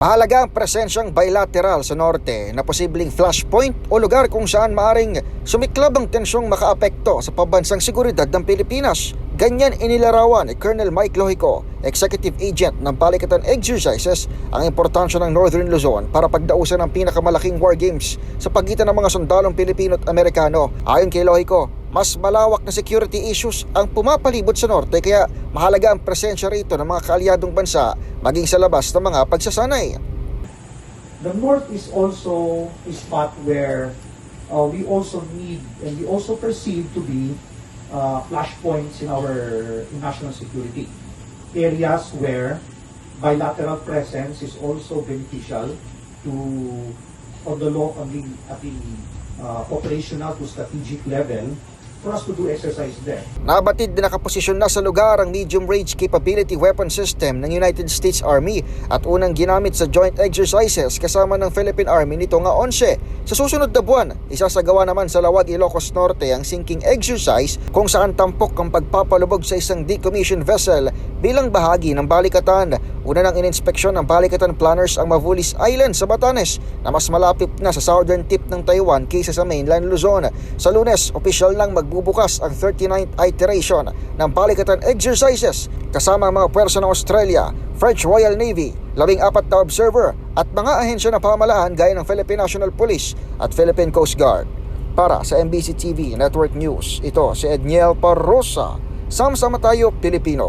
Mahalaga ang presensyang bilateral sa norte na posibleng flashpoint o lugar kung saan maaring sumiklab ang tensyong makaapekto sa pambansang seguridad ng Pilipinas. Ganyan inilarawan ni Colonel Mike Lohico, Executive Agent ng Balikatan Exercises, ang importansya ng Northern Luzon para pagdausan ng pinakamalaking war games sa pagitan ng mga sundalong Pilipino at Amerikano. Ayon kay Lohico, mas malawak na security issues ang pumapalibot sa norte kaya mahalaga ang presensya rito ng mga kaalyadong bansa maging sa labas ng mga pagsasanay. The north is also a spot where uh, we also need and we also perceive to be uh, flashpoints in our national security. Areas where bilateral presence is also beneficial to on the law on the at the uh, operational to strategic level for us to do exercise there. Nabatid na nakaposisyon na sa lugar ang medium range capability weapon system ng United States Army at unang ginamit sa joint exercises kasama ng Philippine Army nito nga 11. Sa susunod na buwan, isasagawa naman sa Lawag Ilocos Norte ang sinking exercise kung saan tampok ang pagpapalubog sa isang decommissioned vessel bilang bahagi ng balikatan. Una nang ininspeksyon ng balikatan planners ang Mavulis Island sa Batanes na mas malapit na sa southern tip ng Taiwan kaysa sa mainland Luzon. Sa lunes, opisyal lang magbubukas ang 39th iteration ng balikatan exercises kasama ang mga pwersa ng Australia, French Royal Navy, labing apat na observer at mga ahensya ng pamalaan gaya ng Philippine National Police at Philippine Coast Guard. Para sa MBC TV Network News, ito si Edniel Parrosa. Sama-sama tayo, Pilipino.